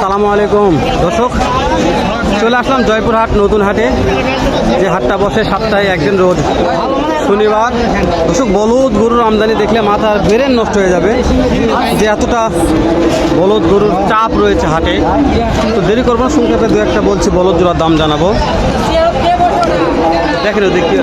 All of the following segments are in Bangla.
সালামু আলাইকুম। দর্শক, চলে আসলাম জয়পুরহাট নতুন হাটে। যে হাটটা বসে সাতটায় একদিন রোজ শনিবার। দর্শক, বলদ গরুর আমদানি দেখলে মাথার ব্রেন নষ্ট হয়ে যাবে। যে এতটা বলদ গরুর চাপ রয়েছে হাটে। তো দেরি করব সংক্ষেপে দু একটা বলছি, বলদ জোড়ার দাম জানাব। দেখেন দেখি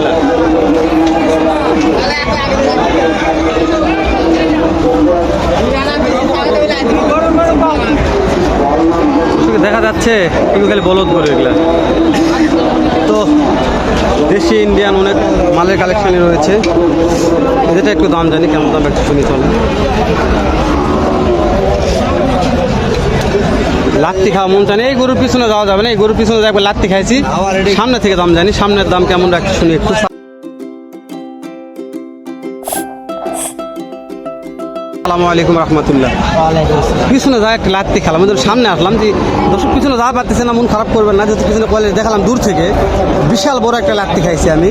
দেখা যাচ্ছে এগুলো খালি বলদ করে এগুলা। তো দেশি ইন্ডিয়ান অনেক মালের কালেকশনই রয়েছে। যেটা একটু দাম জানি কেমন দাম একটু শুনি চলে লাত্তি খাওয়া মন চান এই গরুর পিছনে যাওয়া যাবে না এই গরুর পিছনে একবার লাত্তি খাইছি। সামনে থেকে দাম জানি সামনের দাম কেমন রাখছি শুনি একটু আসসালামু আলাইকুম রহমতুল্লাহ। পিছনে যা একটা লাত্তি খেলাম ওদের সামনে আসলাম যে দর্শক পিছনে যা পারতেছে না মন খারাপ করবেন না যেহেতু পিছনে কলেজ দেখালাম দূর থেকে। বিশাল বড় একটা লাত্তি খাইছি আমি।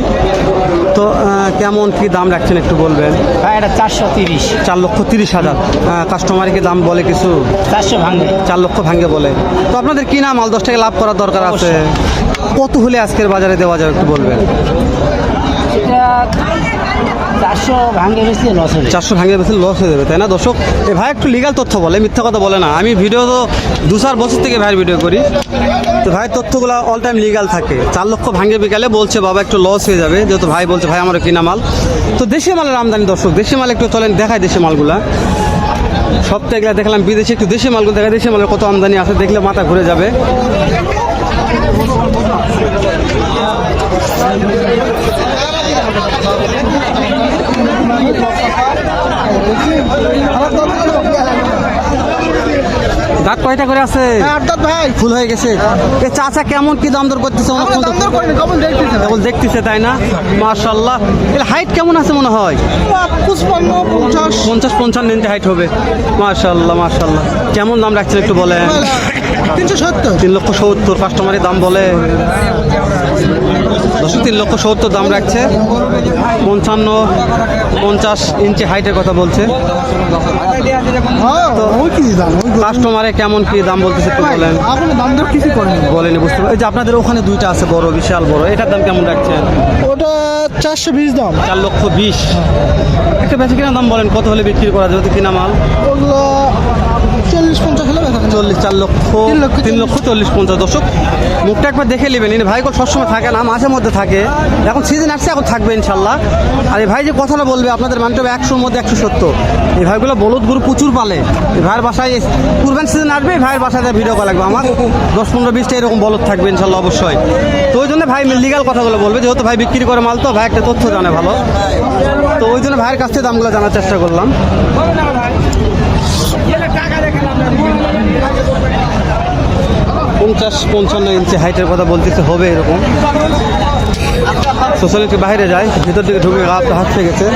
তো কেমন কি দাম রাখছেন একটু বলবেন? এটা চারশো তিরিশ। চার লক্ষ তিরিশ হাজার। কাস্টমারকে দাম বলে কিছু? চারশো ভাঙে। চার লক্ষ ভাঙে বলে। তো আপনাদের কি না মাল দশ টাকা লাভ করার দরকার আছে? কত হলে আজকের বাজারে দেওয়া যাবে একটু বলবেন? চারশো ভাঙে বেশি লস হয়ে যাবে। তাই না দর্শক? এ ভাই, একটু লিগাল তথ্য বলে মিথ্যা কথা বলে না। আমি ভিডিও তো দু চার বছর থেকে ভাইয়ের ভিডিও করি। তো ভাই, তথ্যগুলো অল টাইম লিগাল থাকে। চার লক্ষ ভাঙে বিকালে বলছে, বাবা, একটু লস হয়ে যাবে। যেহেতু ভাই বলছে, ভাই, আমার কিনা মাল। তো দেশি মালের আমদানি দর্শক, দেশি মাল একটু চলেন দেখায় দেশি মালগুলা। সব থেকে দেখলাম, বিদেশে একটু দেশি মালগুলো দেখা, দেশি মালের কত আমদানি আছে, দেখলে মাথা ঘুরে যাবে। দাঁত কয়টা করে আছে? ভাই। ফুল হয়ে গেছে। এ চাচা কেমন কি দাম দর করতেছে? কেবল দেখতেছে তাই না? মার্শাল্লাহ এর হাইট কেমন আছে মনে হয়? পঞ্চাশ। পঞ্চান্ন ইঞ্চি হাইট হবে। মার্শাল্লাহ মার্শাল্লাহ কেমন দাম রাখছেন একটু বলেন? তিনশো সত্তর। তিন লক্ষ সত্তর কাস্টমারের দাম বলে। তিন লক্ষ সত্তর দাম রাখছে। পঞ্চান্ন পঞ্চাশ ইঞ্চি হাইটের কথা বলছে। হ্যাঁ কাস্টমারে কেমন কি দাম বলতেছে একটু বলেন। আপনি দাম দর কিছু করেন বলেনি বুঝতে। এই যে আপনাদের ওখানে দুইটা আছে বড় বিশাল বড় এটার দাম কেমন রাখছেন? ওটা চারশো বিশ দাম। চার লক্ষ বিশ। একটা বেশি কিনা দাম বলেন কত হলে বিক্রি করা যাবে কিনা মাল। ওগুলো চল্লিশ পঞ্চাশ হলে চল্লিশ চার লক্ষ তিন লক্ষ তিন লক্ষ চল্লিশ পঞ্চাশ। দশক মুখটা একবার দেখে নেবেন। এই ভাই সবসময় থাকে না মাঝে মধ্যে থাকে। এখন সিজন আসছে এখন থাকবে ইনশাল্লাহ। আর এই ভাই যে কথাটা বলবে আপনাদের মানতে হবে একশোর মধ্যে একশো সত্তর। এই ভাইগুলো বলদ গরু প্রচুর পালে। এই ভাইয়ের বাসায় কুরবান সিজন আসবে এই ভাইয়ের বাসায় ভিডিও করা লাগবে। আমার দশ পনেরো বিশটা এরকম বলদ থাকবে ইনশাল্লাহ অবশ্যই। তো ওই জন্য ভাই লিগাল কথাগুলো বলবে যেহেতু ভাই বিক্রি করে মাল তো ভাই একটা তথ্য জানে ভালো। তো ওই জন্য ভাইয়ের কাছ থেকে দামগুলো জানার চেষ্টা করলাম। পঞ্চাশ পঞ্চান্ন ইঞ্চি হাইটের কথা বলতেছে, হবে এরকম। সোশ্যাল একটু বাইরে যায়, ভিতর থেকে ঢুকে গা হাত থেকে গেছে।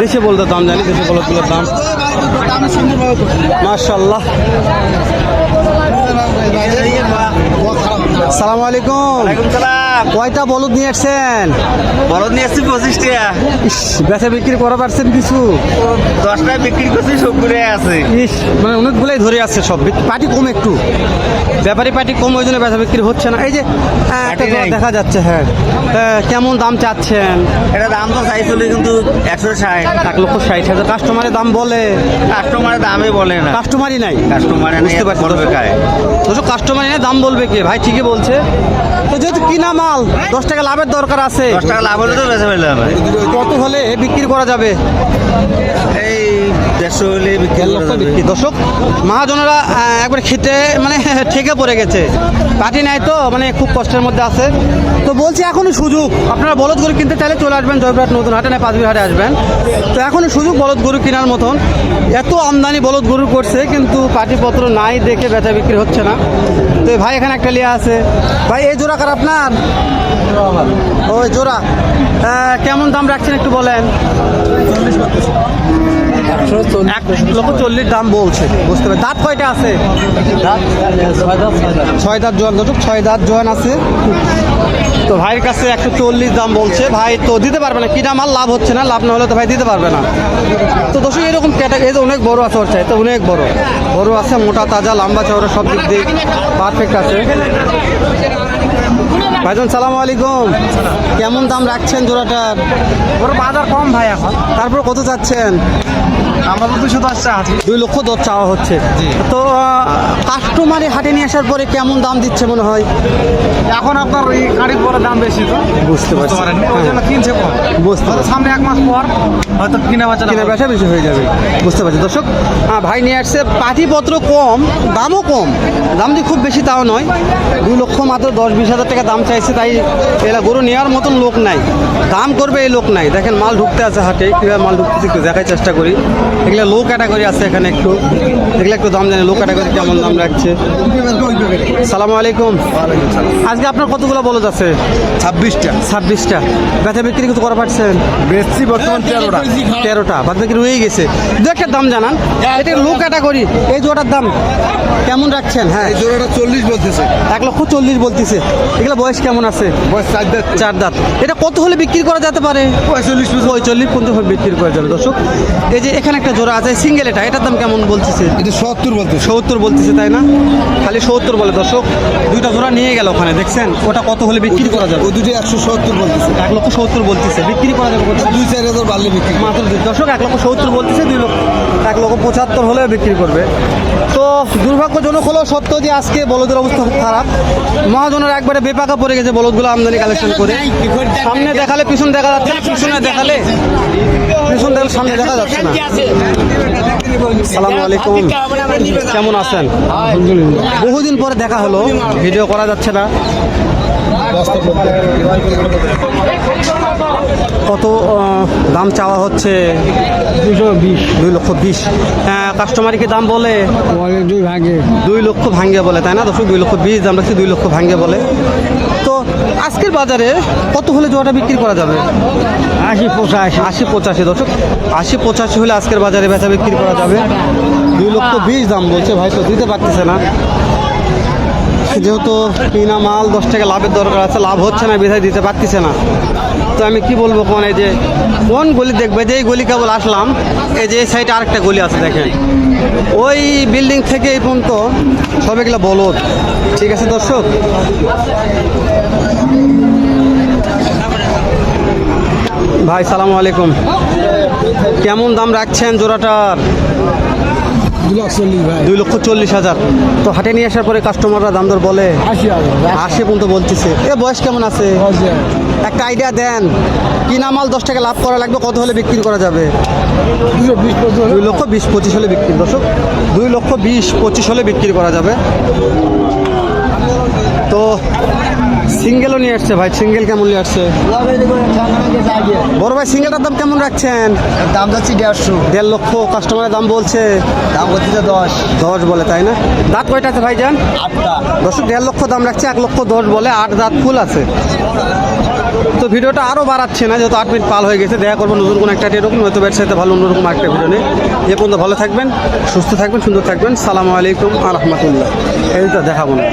দেশে বলতে দাম জানি, দেশে বলতগুলোর দাম? মার্শাল্লাহ সালাম আলাইকুম। কয়টা বলদ নিয়ে আসছেন? বলদ নিয়ে আসছি পঁচিশ টাকা বেচা বিক্রি করা পারছেন কিছু? দশটায় বিক্রি করছি সব ঘুরে আছে। ইস মানে অনেকগুলোই ধরে আসছে সব। পার্টি কম একটু। ব্যাপারী পার্টি কম ওই জন্য বেচা বিক্রি হচ্ছে না। এই যে একটা দেখা যাচ্ছে হ্যাঁ। কেমন দাম চাচ্ছেন? এটা দাম তো চাইছিল কিন্তু একশো ষাট। এক লক্ষ ষাট হাজার। কাস্টমারের দাম বলে। কাস্টমারের দামই বলে না। কাস্টমারই নাই। কাস্টমার বুঝতে পারছি। তো কাস্টমার এনে দাম বলবে কে? ভাই ঠিকই বলছে। তো যেহেতু কিনা মাল দশ টাকা লাভের দরকার আছে। দশ টাকা লাভ হলে তো বেঁচে ফেললাম। কত হলে বিক্রি করা যাবে? এই দেড়শো হলে বিক্রি। দর্শক মহাজনেরা একবার খেতে মানে ঠেকে পড়ে গেছে। পার্টি নাই তো মানে খুব কষ্টের মধ্যে আছে। তো বলছি এখনই সুযোগ। আপনারা বলদ গরু কিনতে চাইলে চলে আসবেন জয়পুরহাট নতুন হাটে না পাঁচবির হাটে আসবেন। তো এখনই সুযোগ বলদ গরু কেনার মতন। এত আমদানি বলদ গরু করছে কিন্তু পাটিপত্র নাই দেখে বেচা বিক্রি হচ্ছে না। তো ভাই এখানে একটা লিয়া আছে। ভাই এই জোড়া কার আপনার? ওই জোড়া। কেমন দাম রাখছেন একটু বলেন? এক লক্ষ চল্লিশ দাম বলছে। বুঝতে পারি দাঁত কয়টা আছে? ছয় দাঁত জোয়ান। দর্শক ছয় দাঁত জোয়ান আছে। তো ভাইয়ের কাছে একশো চল্লিশ দাম বলছে। ভাই তো দিতে পারবে না। কিনা মাল লাভ হচ্ছে না। লাভ না হলে তো ভাই দিতে পারবে না। তো দর্শক এরকম ক্যাটাগরি অনেক বড় আছে ওর চাই তো অনেক বড়। বড় আছে মোটা তাজা লম্বা চওড়া সব দিক দিয়ে পারফেক্ট আছে। ভাইজান সালাম আলাইকুম। কেমন দাম রাখছেন জোড়াটার ওর বাজার কম ভাই এখন। তারপর কত চাচ্ছেন? আমরা তো দশ টাকা আছি দুই লক্ষ দর চাওয়া হচ্ছে। তো কাস্টমারে হাটে নিয়ে আসার পরে কেমন দাম দিচ্ছে মনে হয়? এখন আপনার ওই গাড়ির পরে দাম বেশি তো। বুঝতে পারছি। হ্যাঁ, কিনছে কম। বুঝতে পারছি। সামনে এক মাস পর হয়তো কিনে বাচ্চা কেনা বেচা বেশি হয়ে যাবে। বুঝতে পারছি। দর্শক ভাই নিয়ে আসছে পাটিপত্র কম দামও কম। দাম যে খুব বেশি তাও নয়। দুই লক্ষ মাত্র দশ বিশ হাজার টাকা দাম চাইছে তাই এরা গরু নেওয়ার মতন লোক নাই। দাম করবে এই লোক নাই। দেখেন মাল ঢুকতে আছে হাটে। কীভাবে মাল ঢুকতেছে একটু দেখার চেষ্টা করি। এগুলো লো ক্যাটাগরি আছে এখানে একটু। এগুলো একটু দাম জানি লো ক্যাটাগরি কেমন দাম রাখছে? সালাম আলাইকুম। আজকে আপনার কতগুলো বলদ আছে? ছাব্বিশটা। ছাব্বিশটা। ব্যথা বিক্রি কিছু করা পারছেন? বেশি বর্তমান তেরোটা। তেরোটা। বাদ বাকি রয়ে গেছে। দু একটা দাম জানান। এটা লো ক্যাটাগরি এই জোড়াটার দাম কেমন রাখছেন? হ্যাঁ। এই জোড়াটা চল্লিশ বলতেছে। এক লক্ষ চল্লিশ বলতেছে। এগুলো বয়স কেমন আছে? বয়স চার দাঁত। চার দাঁত। এটা কত হলে বিক্রি করা যেতে পারে? পঁয়তাল্লিশ পঁয়তাল্লিশ পর্যন্ত হলে বিক্রি করা যাবে। দর্শক এই যে এখানে একটা জোড়া আছে সিঙ্গেল এটা। এটার দাম কেমন বলতেছে? এটা সত্তর বলতেছে। সত্তর বলতেছে তাই না? খালি সত্তর বলে দর্শক। দুইটা জোড়া নিয়ে গেল ওখানে দেখছেন? ওটা কত হলে বিক্রি করা যাবে? ওই দুটো একশো সত্তর বলতেছে। এক লক্ষ সত্তর বলতেছে। বিক্রি করা যাবে? দুই চার হাজার বাড়লে বিক্রি মাত্র দুই দশক এক লক্ষ সত্তর বলতেছে দুই লক্ষ এক লক্ষ পঁচাত্তর হলে বিক্রি করবে। তো দুর্ভাগ্যজনক হলো সত্য যে আজকে বলদের অবস্থা খুব খারাপ। মহাজনের একবারে বেপাকা পড়ে গেছে বলদগুলো আমদানি কালেকশন করে। সামনে দেখালে পিছন দেখা যাচ্ছে পিছনে দেখালে পিছন দেখালে সামনে দেখা যাচ্ছে না। সালাম আলাইকুম। কেমন আছেন? বহুদিন পরে দেখা হলো ভিডিও করা যাচ্ছে না। কত দাম চাওয়া হচ্ছে? দুশো বিশ। দুই লক্ষ বিশ। হ্যাঁ কাস্টমার কি দাম বলে? দুই ভাগে। দুই লক্ষ ভাঙ্গে বলে তাই না দর্শক? দুই লক্ষ বিশ দাম রাখছি দুই লক্ষ ভাঙ্গে বলে। তো আজকের বাজারে কত হলে জোয়াটা বিক্রি করা যাবে? আশি পঁচাশি। আশি পঁচাশি দর্শক। আশি পঁচাশি হলে আজকের বাজারে বেচা বিক্রি করা যাবে। দুই লক্ষ বিশ দাম বলছে ভাই তো দিতে পারতেছে না। যেহেতু কিনা মাল দশ টাকা লাভের দরকার আছে লাভ হচ্ছে না বিধায় দিতে পারতেছে না। তো আমি কি বলব কোন, এই যে কোন গলি দেখবে? যে এই গলি কেবল আসলাম, এই যে এই সাইডে আরেকটা গলি আছে দেখেন। ওই বিল্ডিং থেকে এই পর্যন্ত সব এগুলো বলদ। ঠিক আছে, দর্শক? ভাই, সালাম আলাইকুম। কেমন দাম রাখছেন জোড়াটার? দুই লক্ষ চল্লিশ হাজার। তো হাটে নিয়ে আসার পরে কাস্টমাররা দাম দর বলে আশি পর্যন্ত বলতেছে। এ বয়স কেমন আছে? একটা আইডিয়া দেন। কিনা মাল দশ টাকা লাভ করা লাগবে কত হলে বিক্রি করা যাবে? দুই লক্ষ বিশ পঁচিশ হলে বিক্রি দর্শক। দুই লক্ষ বিশ পঁচিশ হলে বিক্রি করা যাবে। তো সিঙ্গেলও নিয়ে আসছে ভাই সিঙ্গেল কেমন নিয়ে আসছে? বড় ভাই সিঙ্গেলটার দাম কেমন রাখছেন? দাম যাচ্ছে দেড়শো। দেড় লক্ষ কাস্টমারের দাম বলছে। দাম হচ্ছে দশ। দশ বলে তাই না? দাঁত কয়টা আছে ভাইজান আটটা। দশ দেড় লক্ষ দাম রাখছে এক লক্ষ দশ বলে আট দাঁত ফুল আছে। তো ভিডিওটা আরও বাড়াচ্ছে না যেহেতু আট মিনিট পাল হয়ে গেছে দেখা করব নতুন কোনো একটা এরকম হয়তো ব্যবসায়ীতে ভালো অন্যরকম একটা ভিডিও নেই এ পর্যন্ত ভালো থাকবেন সুস্থ থাকবেন সুন্দর থাকবেন। সালামু আলাইকুম আ রহমতুল্লাহ। এই তো দেখাবো না।